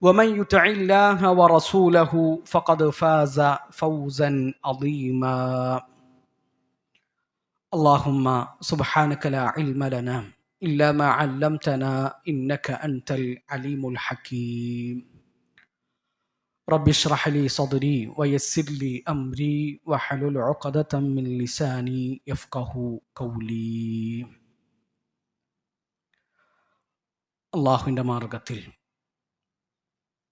ومن يطع الله ورسوله فقد فاز فوزا عظيما اللهم سبحانك لا علم لنا الا ما علمتنا انك انت العليم الحكيم رب اشرح لي صدري ويسر لي امري واحلل عقدة من لساني يفقه قولي അള്ളാഹുവിൻ്റെ മാർഗത്തിൽ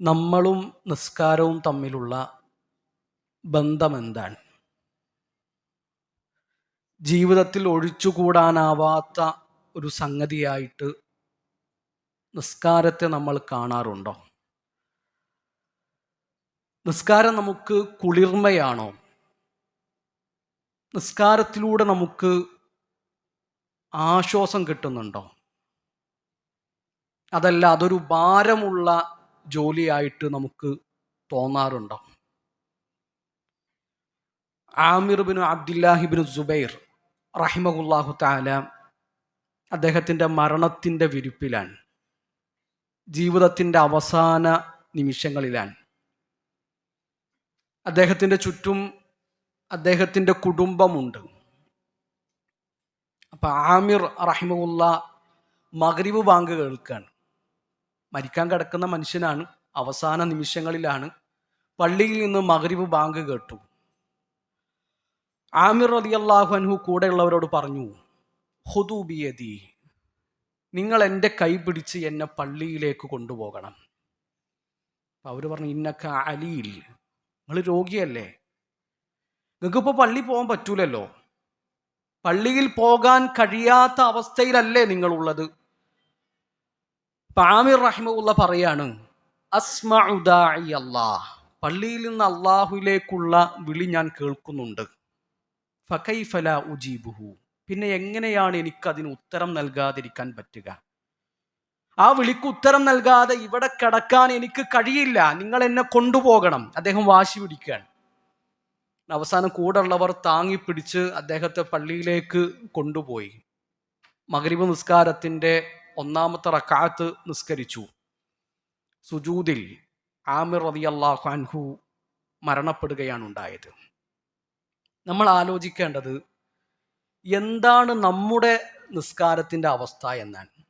നമ്മളും നിസ്കാരവും തമ്മിലുള്ള ബന്ധം എന്താണ് ജീവിതത്തിൽ ഒഴിച്ചുകൂടാനാവാത്ത ഒരു സംഗതിയായിട്ട് നിസ്കാരത്തെ നമ്മൾ കാണാറുണ്ടോ? നിസ്കാരം നമുക്ക് കുളിർമയാണോ? നിസ്കാരത്തിലൂടെ നമുക്ക് ആശ്വാസം കിട്ടുന്നുണ്ടോ? അതല്ല അതൊരു ഭാരമുള്ള ജോലിയായിട്ട് നമുക്ക് തോന്നാറുണ്ടോ? ആമിർ ബിൻ അബ്ദുല്ലാഹിബിൻ ജുബൈർ റഹിമഹുല്ലാഹു താല അദ്ദേഹത്തിന്റെ മരണത്തിന്റെ വിരിപ്പിലാണ്. ജീവിതത്തിന്റെ അവസാന നിമിഷങ്ങളിലാണ്. അദ്ദേഹത്തിന്റെ ചുറ്റും അദ്ദേഹത്തിന്റെ കുടുംബമുണ്ട്. അപ്പം ആമിർ റഹിമുല്ല മഗ്രിബ് ബാങ്ക് കേൾക്കുകയാണ് മരിക്കാൻ കിടക്കുന്ന മനുഷ്യനാണ്. അവസാന നിമിഷങ്ങളിലാണ്. പള്ളിയിൽ നിന്ന് മഗ്രിബ് ബാങ്ക് കേട്ടു. ആമിർ റതി അള്ളാഹു അൻഹു കൂടെയുള്ളവരോട് പറഞ്ഞു ഹുദൂബിയതി നിങ്ങൾ എന്റെ കൈ പിടിച്ച് എന്നെ പള്ളിയിലേക്ക് കൊണ്ടുപോകണം. അവർ പറഞ്ഞു ഇന്നക്ക അലിയിൽ നിങ്ങൾ രോഗിയല്ലേ? നിങ്ങൾക്കിപ്പോൾ പള്ളി പോകാൻ പറ്റൂലല്ലോ. പള്ളിയിൽ പോകാൻ കഴിയാത്ത അവസ്ഥയിലല്ലേ നിങ്ങളുള്ളത്. പാമിർ റഹിമുള്ള പറയാണ് അസ്മഉദായി പള്ളിയിൽ നിന്ന് അള്ളാഹുലേക്കുള്ള വിളി ഞാൻ കേൾക്കുന്നുണ്ട്. ഫകൈഫല ഉജീബുഹു. പിന്നെ എങ്ങനെയാണ് എനിക്ക് അതിന് ഉത്തരം നൽകാതിരിക്കാൻ പറ്റുക? ആ വിളിക്ക് ഉത്തരം നൽകാതെ ഇവിടെ കിടക്കാൻ എനിക്ക് കഴിയില്ല. നിങ്ങൾ എന്നെ കൊണ്ടുപോകണം. അദ്ദേഹം വാശി പിടിക്കുകയാണ്. അവസാനം കൂടെയുള്ളവർ താങ്ങിപ്പിടിച്ച് അദ്ദേഹത്തെ പള്ളിയിലേക്ക് കൊണ്ടുപോയി. മകരിബ് നിസ്കാരത്തിന്റെ ഒന്നാമത്തെ റക്കാത്ത് നിസ്കരിച്ചു. സുജൂദിൽ ആമിർ റതി അള്ളാഹു മരണപ്പെടുകയാണ് ഉണ്ടായത് നമ്മൾ ആലോചിക്കേണ്ടത് എന്താണ് നമ്മുടെ നിസ്കാരത്തിന്റെ അവസ്ഥ എന്നാണ്.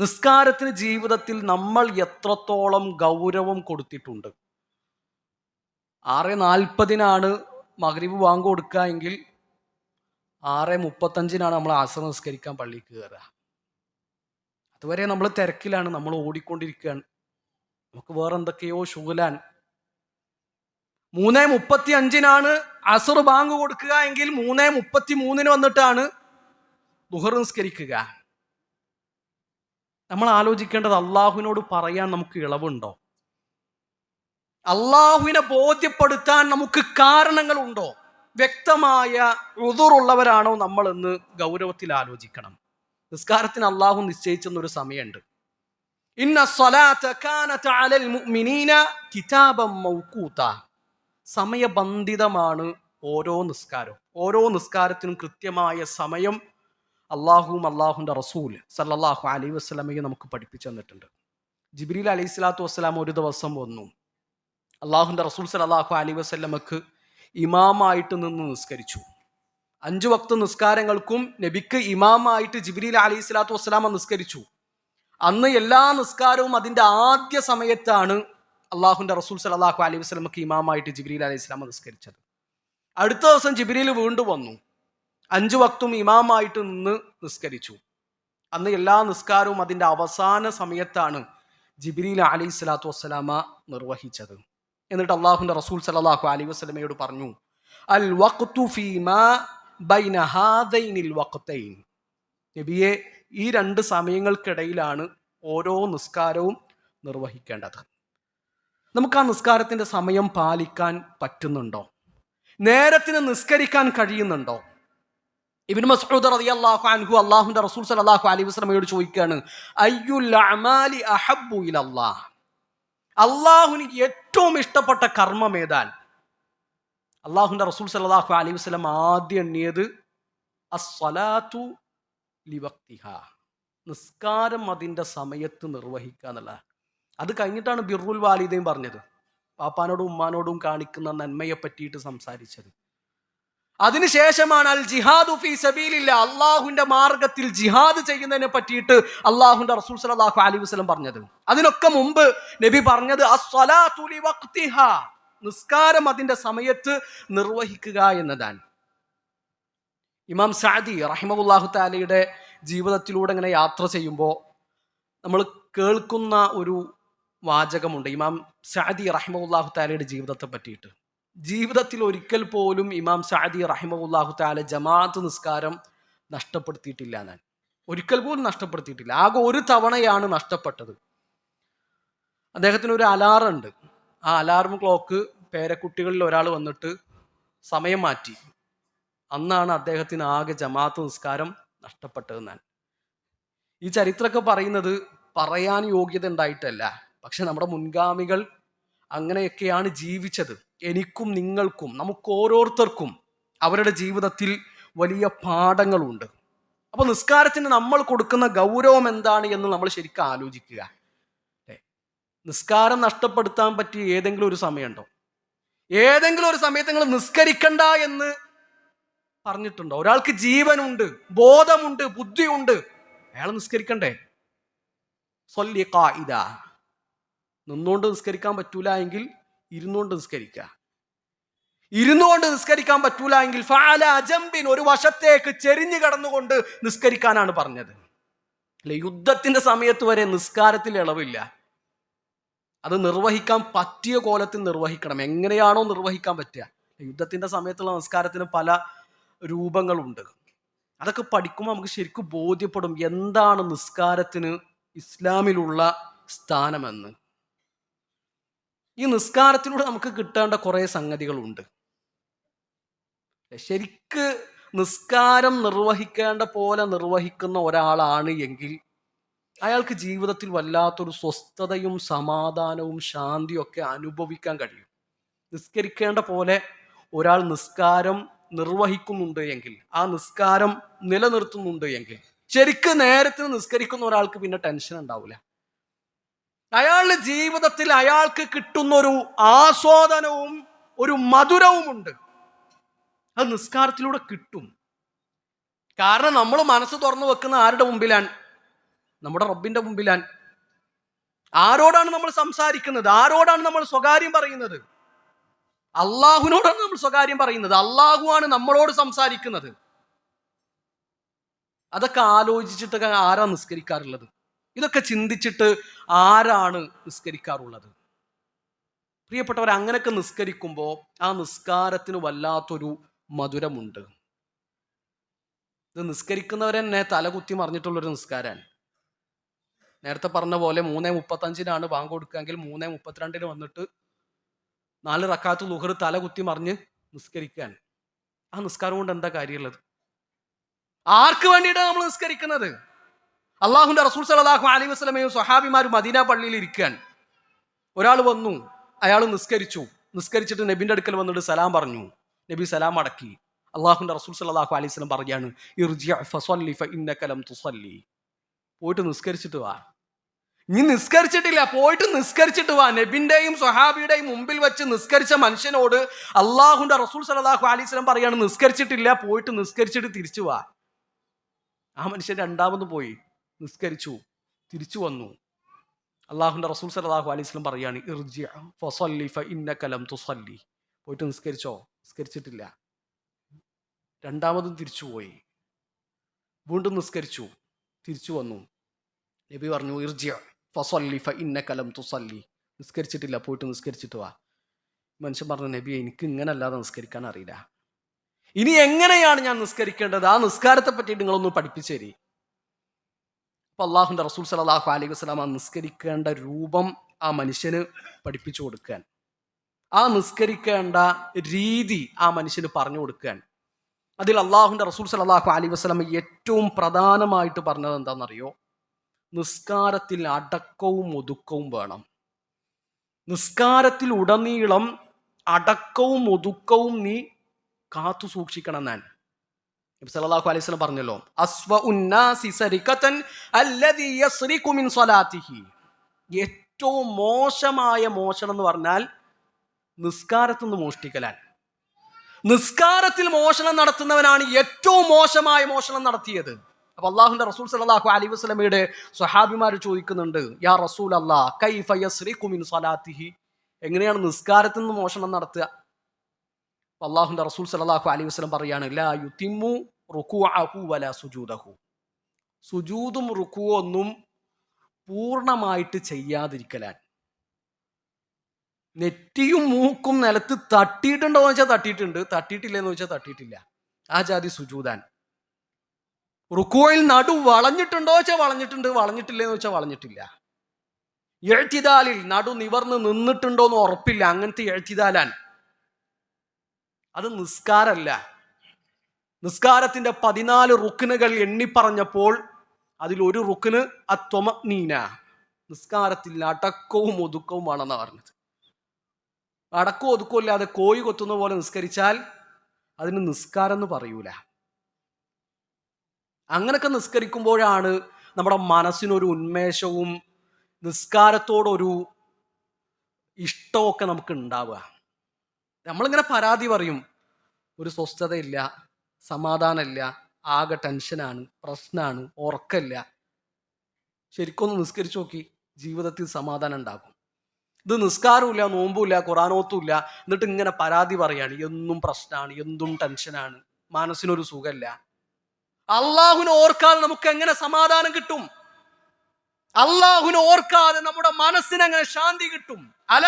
നിസ്കാരത്തിന് ജീവിതത്തിൽ നമ്മൾ എത്രത്തോളം ഗൗരവം കൊടുത്തിട്ടുണ്ട്. ആറ് നാൽപ്പതിനാണ് മഗ്രിബ് വാങ്ങ് കൊടുക്കുക എങ്കിൽ ആറ് മുപ്പത്തഞ്ചിനാണ് നമ്മൾ ആശ്രമം നിസ്കരിക്കാൻ പള്ളിക്ക് കയറുക. അതുവരെ നമ്മൾ തിരക്കിലാണ് നമ്മൾ ഓടിക്കൊണ്ടിരിക്കുകയാണ്. നമുക്ക് വേറെ എന്തൊക്കെയോ ശൂലാൻ. മൂന്നേ മുപ്പത്തി അഞ്ചിനാണ് അസർ ബാങ്ക് കൊടുക്കുക എങ്കിൽ മൂന്നേ മുപ്പത്തി മൂന്നിന് വന്നിട്ടാണ് ദുഹർ നിസ്കരിക്കുക. നമ്മൾ ആലോചിക്കേണ്ടത് അള്ളാഹുവിനോട് പറയാൻ നമുക്ക് ഇളവുണ്ടോ? അള്ളാഹുവിനെ ബോധ്യപ്പെടുത്താൻ നമുക്ക് കാരണങ്ങളുണ്ടോ? വ്യക്തമായ ഉതുറുള്ളവരാണോ നമ്മൾ എന്ന് ഗൗരവത്തിൽ ആലോചിക്കണം. നിസ്കാരത്തിന് അള്ളാഹു നിശ്ചയിച്ചെന്നൊരു സമയമുണ്ട്. സമയബന്ധിതമാണ് ഓരോ നിസ്കാരവും. ഓരോ നിസ്കാരത്തിനും കൃത്യമായ സമയം അള്ളാഹുവും അള്ളാഹുന്റെ റസൂൽ സല്ലാഹു അലൈഹി വസ്ലമയെ നമുക്ക് പഠിപ്പിച്ചു തന്നിട്ടുണ്ട്. ജിബ്രീൽ അലൈഹി സ്വലാത്തു വസ്സലാം ഒരു ദിവസം വന്നു. അള്ളാഹുന്റെ റസൂൽ സല്ലല്ലാഹു അലൈഹി വസ്ലമക്ക് ഇമാമായിട്ട് നിന്ന് നിസ്കരിച്ചു. അഞ്ചു വക്ത നിസ്കാരങ്ങൾക്കും നബിക്ക് ഇമാമായിട്ട് ജിബ്രീൽ അലി സ്വലാത്തു വസ്സലാമ നിസ്കരിച്ചു. അന്ന് എല്ലാ നിസ്കാരവും അതിന്റെ ആദ്യ സമയത്താണ് അള്ളാഹുന്റെ റസൂൽ സലാഹു അലൈഹി വസ്ലമക്ക് ഇമാമായിട്ട് ജിബ്രീൽ അലൈഹി സ്വലാമ നിസ്കരിച്ചത്. അടുത്ത ദിവസം ജിബ്രീൽ വീണ്ടും വന്നു. അഞ്ചു വക്തും ഇമാമായിട്ട് നിന്ന് നിസ്കരിച്ചു. അന്ന് എല്ലാ നിസ്കാരവും അതിന്റെ അവസാന സമയത്താണ് ജിബ്രീൽ അലൈഹി സ്വലാത്തു വസ്സലാമ നിർവഹിച്ചത്. എന്നിട്ട് അള്ളാഹുന്റെ റസൂൽ സലാഹു അലൈഹി വസ്ലമയോട് പറഞ്ഞു അൽ വഖ്തു ഫീമാ ബൈന ഹാദൈനിൽ വഖ്തൈൻ. നബിയെ ഈ രണ്ട് സമയങ്ങൾക്കിടയിലാണ് ഓരോ നിസ്കാരവും നിർവഹിക്കേണ്ടത്. നമുക്ക് ആ നിസ്കാരത്തിന്റെ സമയം പാലിക്കാൻ പറ്റുന്നുണ്ടോ? നേരത്തിന് നിസ്കരിക്കാൻ കഴിയുന്നുണ്ടോ? ഇബിൻ മസൂദ് റതി അള്ളാഹു അൻഹു അല്ലാഹുവിന്റെ റസൂൽ സലാഹു അലൈഹി വസ്ലമയോട് ചോദിക്കുകയാണ് അയ്യുൽ അമാലി അഹബ്ബു ഇലല്ലാഹ്? അള്ളാഹുവിന് ഏറ്റവും ഇഷ്ടപ്പെട്ട കർമ്മം ഏതാൻ അള്ളാഹുന്റെ റസൂൽ സല്ലല്ലാഹു അലൈഹി വസല്ലം ആദ്യം എണ്ണിയത് അസ്സലാത്തു ലിവക്തിഹ. നിസ്കാരം അതിന്റെ സമയത്ത് നിർവഹിക്കുക എന്നുള്ള അത് കഴിഞ്ഞിട്ടാണ് ബിർറുൽ വാലിദയും പറഞ്ഞത്. പാപ്പാനോടും ഉമ്മാനോടും കാണിക്കുന്ന നന്മയെ പറ്റിയിട്ട് സംസാരിച്ചത്. അതിനുശേഷമാണ് അൽ ജിഹാദു ഫി സബീലില്ല അള്ളാഹുവിന്റെ മാർഗത്തിൽ ജിഹാദ് ചെയ്യുന്നതിനെ പറ്റിയിട്ട് അള്ളാഹുന്റെ റസൂൽ സലാഹു അലൈഹി വസ്ലം പറഞ്ഞത്. അതിനൊക്കെ മുമ്പ് നബി പറഞ്ഞത് അസ്വലാത്തു ലിവക്തിഹ. നിസ്കാരം അതിന്റെ സമയത്ത് നിർവഹിക്കുക എന്നതാണ്. ഇമാം സാദി റഹിമഹുല്ലാഹു താലയുടെ ജീവിതത്തിലൂടെ ഇങ്ങനെ യാത്ര ചെയ്യുമ്പോൾ നമ്മൾ കേൾക്കുന്ന ഒരു വാചകമുണ്ട്. ഇമാം സാദി റഹിമഹുല്ലാഹു താലയുടെ ജീവിതത്തെ പറ്റിയിട്ട്. ജീവിതത്തിൽ ഒരിക്കൽ പോലും ഇമാം സാദി റഹിമഹുല്ലാഹു താല ജമാഅത്ത് നിസ്കാരം നഷ്ടപ്പെടുത്തിയിട്ടില്ല ഞാൻ ഒരിക്കൽ പോലും നഷ്ടപ്പെടുത്തിയിട്ടില്ല. ആകെ ഒരു തവണയാണ് നഷ്ടപ്പെട്ടത്. അദ്ദേഹത്തിന് ഒരു അലാറം ഉണ്ട്. ആ അലാറം ക്ലോക്ക് പേരക്കുട്ടികളിൽ ഒരാൾ വന്നിട്ട് സമയം മാറ്റി. അന്നാണ് അദ്ദേഹത്തിന് ആകെ ജമാഅത്ത് നിസ്കാരം നഷ്ടപ്പെട്ടത് ഞാൻ. ഈ ചരിത്രമൊക്കെ പറയുന്നത് പറയാൻ യോഗ്യത ഉണ്ടായിട്ടല്ല. പക്ഷെ നമ്മുടെ മുൻഗാമികൾ അങ്ങനെയൊക്കെയാണ് ജീവിച്ചത്. എനിക്കും നിങ്ങൾക്കും നമുക്ക് ഓരോരുത്തർക്കും അവരുടെ ജീവിതത്തിൽ വലിയ പാഠങ്ങളുണ്ട്. അപ്പോൾ നിസ്കാരത്തിന് നമ്മൾ കൊടുക്കുന്ന ഗൗരവം എന്താണ് എന്ന് നമ്മൾ ശരിക്കും ആലോചിക്കുക? നിസ്കാരം നഷ്ടപ്പെടുത്താൻ പറ്റിയ ഏതെങ്കിലും ഒരു സമയമുണ്ടോ? ഏതെങ്കിലും ഒരു സമയത്ത് നിങ്ങൾ നിസ്കരിക്കണ്ട എന്ന് പറഞ്ഞിട്ടുണ്ടോ? ഒരാൾക്ക് ജീവനുണ്ട് ബോധമുണ്ട് ബുദ്ധിയുണ്ട്. അയാൾ നിസ്കരിക്കണ്ടേ? ഖായിദ നിന്നുകൊണ്ട് നിസ്കരിക്കാൻ പറ്റൂല എങ്കിൽ ഇരുന്നുകൊണ്ട് നിസ്കരിക്കുക ഇരുന്നുകൊണ്ട് നിസ്കരിക്കാൻ പറ്റൂല എങ്കിൽ ഫാല അജംബിൻ ഒരു വശത്തേക്ക് ചെരിഞ്ഞു കടന്നുകൊണ്ട് നിസ്കരിക്കാനാണ് പറഞ്ഞത്. അല്ലെ യുദ്ധത്തിന്റെ സമയത്ത് വരെ നിസ്കാരത്തിൽ ഇളവില്ല. അത് നിർവഹിക്കാൻ പറ്റിയ കോലത്തിൽ നിർവഹിക്കണം. എങ്ങനെയാണോ നിർവഹിക്കാൻ പറ്റുക. യുദ്ധത്തിന്റെ സമയത്തുള്ള നമസ്കാരത്തിന് പല രൂപങ്ങളുണ്ട്. അതൊക്കെ പഠിക്കുമ്പോൾ നമുക്ക് ശരിക്കും ബോധ്യപ്പെടും എന്താണ് നിസ്കാരത്തിന് ഇസ്ലാമിലുള്ള സ്ഥാനമെന്ന്. ഈ നിസ്കാരത്തിലൂടെ നമുക്ക് കിട്ടേണ്ട കുറേ സംഗതികളുണ്ട്. ശരിക്ക് നിസ്കാരം നിർവഹിക്കേണ്ട പോലെ നിർവഹിക്കുന്ന ഒരാളാണ് എങ്കിൽ അയാൾക്ക് ജീവിതത്തിൽ വല്ലാത്തൊരു സ്വസ്ഥതയും സമാധാനവും ശാന്തിയും ഒക്കെ അനുഭവിക്കാൻ കഴിയും. നിസ്കരിക്കേണ്ട പോലെ ഒരാൾ നിസ്കാരം നിർവഹിക്കുന്നുണ്ട് എങ്കിൽ ആ നിസ്കാരം നിലനിർത്തുന്നുണ്ട് എങ്കിൽ ശരിക്ക് നേരത്തിന് നിസ്കരിക്കുന്ന ഒരാൾക്ക് പിന്നെ ടെൻഷൻ ഉണ്ടാവില്ല അയാളുടെ ജീവിതത്തിൽ അയാൾക്ക് കിട്ടുന്ന ഒരു ആസ്വാദനവും ഒരു മധുരവുമുണ്ട്. അത് നിസ്കാരത്തിലൂടെ കിട്ടും. കാരണം നമ്മൾ മനസ്സ് തുറന്നു വെക്കുന്ന ആരുടെ മുമ്പിലാണ്? നമ്മുടെ റബ്ബിന്റെ മുമ്പിലാൻ. ആരോടാണ് നമ്മൾ സംസാരിക്കുന്നത്? ആരോടാണ് നമ്മൾ സ്വകാര്യം പറയുന്നത്? അള്ളാഹുവിനോടാണ് നമ്മൾ സ്വകാര്യം പറയുന്നത്. അള്ളാഹുവാണ് നമ്മളോട് സംസാരിക്കുന്നത്. അതൊക്കെ ആലോചിച്ചിട്ടൊക്കെ ആരാ നിസ്കരിക്കാറുള്ളത്? ഇതൊക്കെ ചിന്തിച്ചിട്ട് ആരാണ് നിസ്കരിക്കാറുള്ളത്? പ്രിയപ്പെട്ടവർ അങ്ങനെയൊക്കെ നിസ്കരിക്കുമ്പോൾ ആ നിസ്കാരത്തിന് വല്ലാത്തൊരു മധുരമുണ്ട്. ഇത് നിസ്കരിക്കുന്നവരെന്നെ തലകുത്തി മറിഞ്ഞിട്ടുള്ളൊരു നിസ്കാരമാണ് നേരത്തെ പറഞ്ഞ പോലെ മൂന്നേ മുപ്പത്തഞ്ചിനാണ് ബാങ്ക് കൊടുക്കുകയെങ്കിൽ മൂന്നേ മുപ്പത്തിരണ്ടിന് വന്നിട്ട് നാല് റക്കാത്ത് ലുഹർ തല കുത്തി മറിഞ്ഞ് നിസ്കരിക്കാൻ ആ നിസ്കാരം കൊണ്ട് എന്താ കാര്യമുള്ളത്? ആർക്ക് വേണ്ടിയിട്ടാണ് നമ്മൾ നിസ്കരിക്കുന്നത്? അള്ളാഹുന്റെ റസൂൽ സലാഹു അലൈഹി വസ്ലമയും സ്വഹാബിമാരും മദീന പള്ളിയിൽ ഇരിക്കാൻ ഒരാൾ വന്നു അയാൾ നിസ്കരിച്ചു. നിസ്കരിച്ചിട്ട് നബിന്റെ അടുക്കൽ വന്നിട്ട് സലാം പറഞ്ഞു. നബി സലാം അടക്കി. അള്ളാഹുന്റെ റസൂൽ സലാഹു അലൈഹി സ്വലം പറയാണ്. പോയിട്ട് നിസ്കരിച്ചിട്ട് വാ. നീ നിസ്കരിച്ചിട്ടില്ല പോയിട്ട് നിസ്കരിച്ചിട്ട് വാ. നബിന്റെയും സൊഹാബിയുടെയും മുമ്പിൽ വെച്ച് നിസ്കരിച്ച മനുഷ്യനോട് അള്ളാഹുന്റെ റസൂൽ സലാഹു അലൈഹി സ്വലം പറയാണ് നിസ്കരിച്ചിട്ടില്ല പോയിട്ട് നിസ്കരിച്ചിട്ട് തിരിച്ചു വാ. ആ മനുഷ്യൻ രണ്ടാമത് പോയി നിസ്കരിച്ചു തിരിച്ചു വന്നു. അള്ളാഹുന്റെ റസൂൽ സലാഹു അലൈഹി സ്വലം പറയാണ് ഇർജി തുസല്ലി." പോയിട്ട് നിസ്കരിച്ചോ? നിസ്കരിച്ചിട്ടില്ല. രണ്ടാമതും തിരിച്ചു പോയി. വീണ്ടും നിസ്കരിച്ചു തിരിച്ചു വന്നു. നബി പറഞ്ഞു ഇർജിയ ഫസല്ലി ഫ ഇന്ന കലം തുസല്ലി. നിസ്കരിച്ചിട്ടില്ല പോയിട്ട് നിസ്കരിച്ചിട്ട് വാ. മനുഷ്യൻ പറഞ്ഞു നബി എനിക്ക് ഇങ്ങനെ അല്ലാതെ നിസ്കരിക്കാൻ അറിയില്ല. ഇനി എങ്ങനെയാണ് ഞാൻ നിസ്കരിക്കേണ്ടത്? ആ നിസ്കാരത്തെ പറ്റി നിങ്ങളൊന്ന് പഠിപ്പിച്ചു തരി. അപ്പൊ അള്ളാഹുന്റെ റസൂൽ സലാഹു അലൈഹി വസ്ലാം ആ നിസ്കരിക്കേണ്ട രൂപം ആ മനുഷ്യന് പഠിപ്പിച്ചു കൊടുക്കാൻ. ആ നിസ്കരിക്കേണ്ട രീതി ആ മനുഷ്യന് പറഞ്ഞു കൊടുക്കാൻ. അതിൽ അള്ളാഹുന്റെ റസൂൽ സലാഹു അലൈഹി വസ്ലാം ഏറ്റവും പ്രധാനമായിട്ട് പറഞ്ഞത് എന്താണെന്നറിയോ? നിസ്കാരത്തിൽ അടക്കവും ഒതുക്കവും വേണം. നിസ്കാരത്തിൽ ഉടനീളം അടക്കവും ഒതുക്കവും നീ കാത്തു സൂക്ഷിക്കണം ഞാൻ. സലാഹു വസല്ലം പറഞ്ഞല്ലോ അസ്വ ഏറ്റവും മോശമായ മോഷണം എന്ന് പറഞ്ഞാൽ നിസ്കാരത്തിൽ നിന്ന് മോഷ്ടിക്കലാൻ നിസ്കാരത്തിൽ മോഷണം നടത്തുന്നവനാണ് ഏറ്റവും മോശമായ മോഷണം നടത്തിയത്. അപ്പൊ അള്ളാഹുന്റെ റസൂൽ സലാഹു അലൈഹി വസല്ലമയുടെ സ്വഹാബിമാർ ചോദിക്കുന്നുണ്ട് യാ റസൂൽ അല്ലാ കൈ യസ്രിഖു മിൻ സലാത്തിഹി എങ്ങനെയാണ് നിസ്കാരത്തിൽ നിന്ന് മോഷണം നടത്തുക? അള്ളാഹുന്റെ റസൂൽ സലാഹു അലൈഹി വസ്ലം പറയാണ് ലാ യുതിമ്മു അഹു വലാ സുജൂദഹു. സുജൂദും റുക്കുവും ഒന്നും പൂർണമായിട്ട് ചെയ്യാതിരിക്കലാൻ. നെറ്റിയും മൂക്കും നിലത്ത് തട്ടിയിട്ടുണ്ടോ എന്ന് വെച്ചാൽ തട്ടിയിട്ടുണ്ട് തട്ടിയിട്ടില്ലെന്ന് വെച്ചാൽ തട്ടിയിട്ടില്ല. ആ ജാതി സുജൂദാൻ. റുക്കോയിൽ നടു വളഞ്ഞിട്ടുണ്ടോ വെച്ചാൽ വളഞ്ഞിട്ടുണ്ട് വളഞ്ഞിട്ടില്ലെന്ന് വെച്ചാൽ വളഞ്ഞിട്ടില്ല. എഴുത്തിതാലിൽ നടു നിവർന്ന് നിന്നിട്ടുണ്ടോ എന്ന് ഉറപ്പില്ല. അങ്ങനത്തെ എഴുത്തിതാലാൻ അത് നിസ്കാരമല്ല നിസ്കാരത്തിന്റെ പതിനാല് റുക്കിനുകൾ എണ്ണിപ്പറഞ്ഞപ്പോൾ അതിൽ ഒരു റുക്കിന് അത്വമ നിസ്കാരത്തിൽ അടക്കവും ഒതുക്കവുമാണെന്ന് പറഞ്ഞത്. അടക്കവും ഒതുക്കവും ഇല്ലാതെ കോഴി കൊത്തുന്ന പോലെ നിസ്കരിച്ചാൽ അതിന് നിസ്കാരം എന്ന് പറയൂല. അങ്ങനൊക്കെ നിസ്കരിക്കുമ്പോഴാണ് നമ്മുടെ മനസ്സിനൊരു ഉന്മേഷവും നിസ്കാരത്തോടൊരു ഇഷ്ടമൊക്കെ നമുക്ക് ഉണ്ടാവുക. നമ്മളിങ്ങനെ പരാതി പറയും ഒരു സ്വസ്ഥതയില്ല സമാധാനമില്ല ആകെ ടെൻഷനാണ് പ്രശ്നമാണ് ഉറക്കമില്ല. ശരിക്കൊന്ന് നിസ്കരിച്ചു നോക്കി ജീവിതത്തിൽ സമാധാനം ഉണ്ടാകും. ഇത് നിസ്കാരമില്ല നോമ്പുമില്ല ഖുറാനോത്തുമില്ല എന്നിട്ട് ഇങ്ങനെ പരാതി പറയാണ് എന്നും പ്രശ്നമാണ് എന്തും ടെൻഷനാണ് മനസ്സിനൊരു സുഖമില്ല. അള്ളാഹുവിനെ ഓർക്കാതെ നമുക്ക് എങ്ങനെ സമാധാനം കിട്ടും? അള്ളാഹുവിനെ ഓർക്കാതെ നമ്മുടെ മനസ്സിന് എങ്ങനെ ശാന്തി കിട്ടും? അല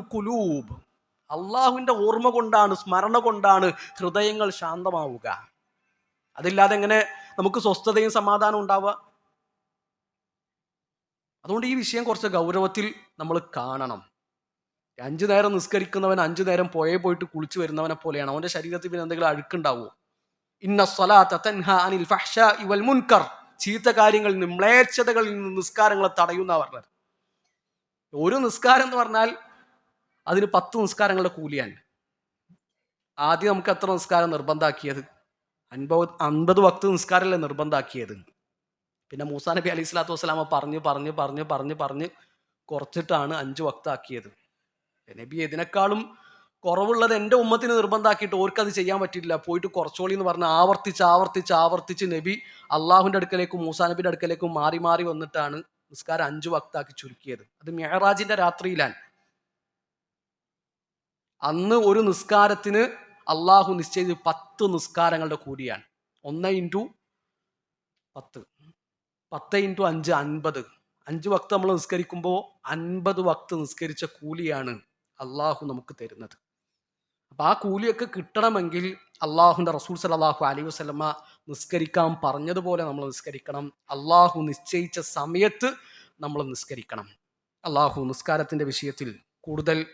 കുലൂബ് അള്ളാഹുവിന്റെ ഓർമ്മ കൊണ്ടാണ് സ്മരണ കൊണ്ടാണ് ഹൃദയങ്ങൾ ശാന്തമാവുക. അതില്ലാതെ എങ്ങനെ നമുക്ക് സ്വസ്ഥതയും സമാധാനം ഉണ്ടാവുക? അതുകൊണ്ട് ഈ വിഷയം കുറച്ച് ഗൗരവത്തിൽ നമ്മൾ കാണണം. അഞ്ചു നേരം നിസ്കരിക്കുന്നവൻ അഞ്ചു നേരം പോയേ പോയിട്ട് കുളിച്ചു വരുന്നവനെ പോലെയാണ്. അവന്റെ ശരീരത്തിൽ പിന്നെ എന്തെങ്കിലും അഴുക്കുണ്ടാവുമോ? ഇന്ന സ്വലാത്ത തൻഹ അനിൽ ഫഹ്ഷ വൽ മുൻകർ. ചീത്ത കാര്യങ്ങളിൽ നിന്ന് മ്ലേച്ഛതകളിൽ നിന്ന് നിസ്കാരങ്ങളെ തടയുന്ന പറഞ്ഞത്. ഒരു നിസ്കാരം എന്ന് പറഞ്ഞാൽ അതിന് പത്ത് നിസ്കാരങ്ങളുടെ കൂലിയാണ്. ആദ്യം നമുക്ക് എത്ര നിസ്കാരം നിർബന്ധാക്കിയത്? അൻപത് അൻപത് വക്ത് നിസ്കാരമല്ലേ നിർബന്ധാക്കിയത്? പിന്നെ മൂസാ നബി അലൈഹി സ്വലാത്തു വസ്സലാമ പറഞ്ഞ് പറഞ്ഞ് പറഞ്ഞ് പറഞ്ഞ് പറഞ്ഞ് കുറച്ചിട്ടാണ് അഞ്ച് വക്താക്കിയത്. നബി ഇതിനേക്കാളും കുറവുള്ളത് എന്റെ ഉമ്മത്തിന് നിർബന്ധമാക്കിയിട്ട് ഓർക്കത് ചെയ്യാൻ പറ്റില്ല പോയിട്ട് കുറച്ചോളി എന്ന് പറഞ്ഞ് ആവർത്തിച്ച് ആവർത്തിച്ച് ആവർത്തിച്ച് നബി അള്ളാഹുവിന്റെ അടുക്കലേക്കും നബിയുടെ അടുക്കലേക്കും മാറി മാറി വന്നിട്ടാണ് നിസ്കാരം അഞ്ച് വക്താക്കി ചുരുക്കിയത്. അത് മെഹറാജിന്റെ രാത്രിയിലാണ്. അന്ന് ഒരു നിസ്കാരത്തിന് അള്ളാഹു നിശ്ചയിച്ച് പത്ത് നിസ്കാരങ്ങളുടെ കൂടിയാണ്. ഒന്ന് ഇന്റു പത്ത്. പത്ത് ഇന്റു അഞ്ച് അൻപത്. അഞ്ച് വക്ത് നമ്മൾ നിസ്കരിക്കുമ്പോൾ അൻപത് വക്ത് നിസ്കരിച്ച കൂലിയാണ് അള്ളാഹു നമുക്ക് തരുന്നത്. അപ്പം ആ കൂലിയൊക്കെ കിട്ടണമെങ്കിൽ അള്ളാഹുന്റെ റസൂൽ സലാഹു അലൈഹി വസ്ലമ നിസ്കരിക്കാൻ പറഞ്ഞതുപോലെ നമ്മൾ നിസ്കരിക്കണം. അള്ളാഹു നിശ്ചയിച്ച സമയത്ത് നമ്മൾ നിസ്കരിക്കണം. അള്ളാഹു നിസ്കാരത്തിന്റെ വിഷയത്തിൽ കൂടുതൽ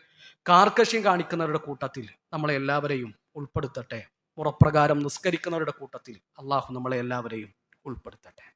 കാർക്കശ്യം കാണിക്കുന്നവരുടെ കൂട്ടത്തിൽ നമ്മളെ എല്ലാവരെയും ഉൾപ്പെടുത്തട്ടെ. മുറപ്രകാരം നിസ്കരിക്കുന്നവരുടെ കൂട്ടത്തിൽ അള്ളാഹു നമ്മളെ എല്ലാവരെയും ഉൾപ്പെടുത്തട്ടെ.